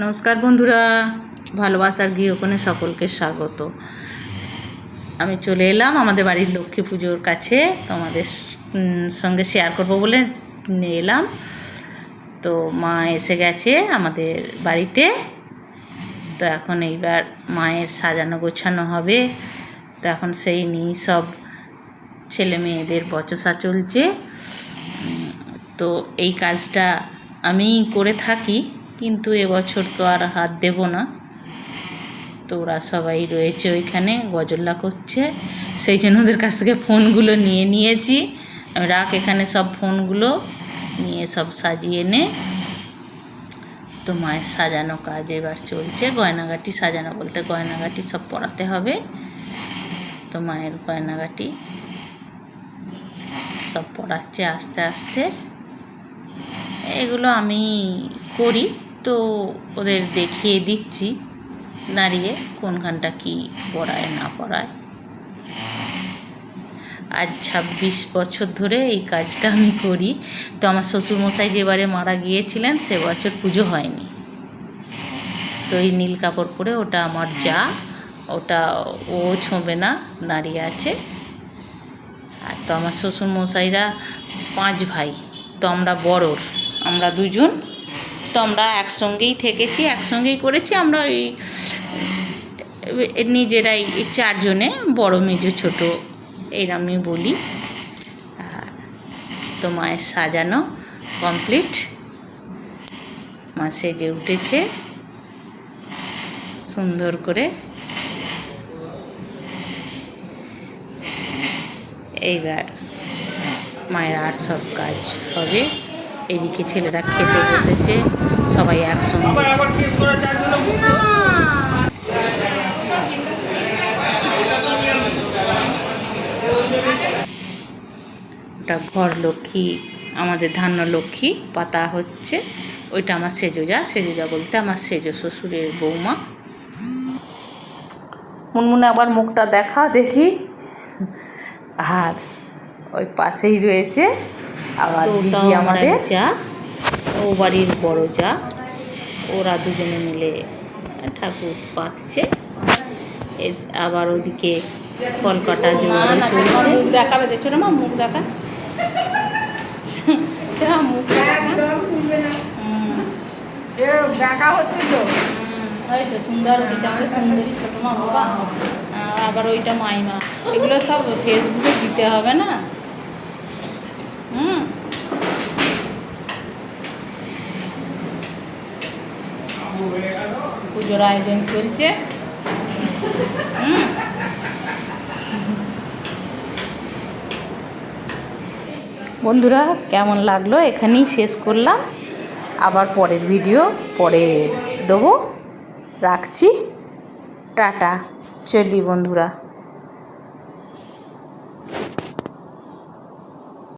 নমস্কার বন্ধুরা, ভালোবাসার গৃহকোণে সকলকে স্বাগত। আমি চলে এলাম আমাদের বাড়ির লক্ষ্মী পুজোর কাছে, তোমাদের সঙ্গে শেয়ার করব বলে এলাম। তো মা এসে গেছে আমাদের বাড়িতে। তো এখন এইবার মায়ের সাজানো গোছানো হবে। তো এখন সেই নিয়ে সব ছেলে মেয়েদের বচসা চলছে। তো এই কাজটা আমি করে থাকি। কিন্তু এবছর তো আর হাত দেব না। তো ওরা সবাই রয়েছে ওইখানে, গজল্লা করছে। সেই জন্য ওদের কাছ থেকে ফোনগুলো নিয়ে নিয়েছি। আমি রাখ এখানে সব ফোনগুলো, নিয়ে সব সাজিয়ে নে। তো মায়ের সাজানো কাজ এবার চলছে। গয়নাগাটি সাজানো বলতে গয়নাগাটি সব পরাতে হবে। তো মায়ের গয়নাগাটি সব পড়াচ্ছে আস্তে আস্তে। এগুলো আমি করি। তো ওদের দেখিয়ে দিচ্ছি দাঁড়িয়ে কোনখানটা কি পড়ায়, না পড়ায়। আজ ছাব্বিশ বছর ধরে এই কাজটা আমি করি। তো আমার শ্বশুরমশাই যেবারে মারা গিয়েছিলেন, সে বছর পুজো হয়নি। তো এই নীল কাপড় পরে ওটা আমার যা, ওটা ও ছোঁবে না দাঁড়িয়ে আছে। আর তো আমার শ্বশুরমশাইরা পাঁচ ভাই, তো আমরা বড়র, আমরা দুজন। তো আমরা একসঙ্গেই থেকেছি, একসঙ্গেই করেছি। আমরা ওই নিজেরাই চারজনে, বড়, মেজো, ছোট এইরকমই বলি। তো মায়ের সাজানো কমপ্লিট। মা সেজে উঠেছে। সুন্দর করে। এইবার মায়ের আর সব কাজ হবে। এদিকে ছেলেরা খেতে বসেছে সবাই একসঙ্গে ওটা ঘর লক্ষ্মী, আমাদের ধান্য লক্ষ্মী, পাতা হচ্ছে, ওইটা আমার সেজোজা সেজোজা বলতে আমার সেজো শ্বশুরের বৌমা। মুনমুনে আবার মুখটা দেখা, দেখি। আর ওই পাশেই রয়েছে আবার দিদি আমাদের যা ও বাড়ির বড় যা ওরা দুজনে মিলে ঠাকুর পাতছে এ- আবার ওদিকে কলকাতা জোরে চলছে। মুখ দেখাবে দেখছ না মা মুখ দেখা। মুখ দেখা। হচ্ছে তো। সুন্দর উঠেছে আমাদের সুন্দরী ছোটো মা বাবা। আবার ওইটা মাইমা। এগুলো সব ফেসবুকে দিতে হবে না? পুজোর আয়োজন চলছে। বন্ধুরা, কেমন লাগল? এখানেই শেষ করলাম। আবার পরের ভিডিও পরে দেবো। রাখছি। টাটা। চলি বন্ধুরা।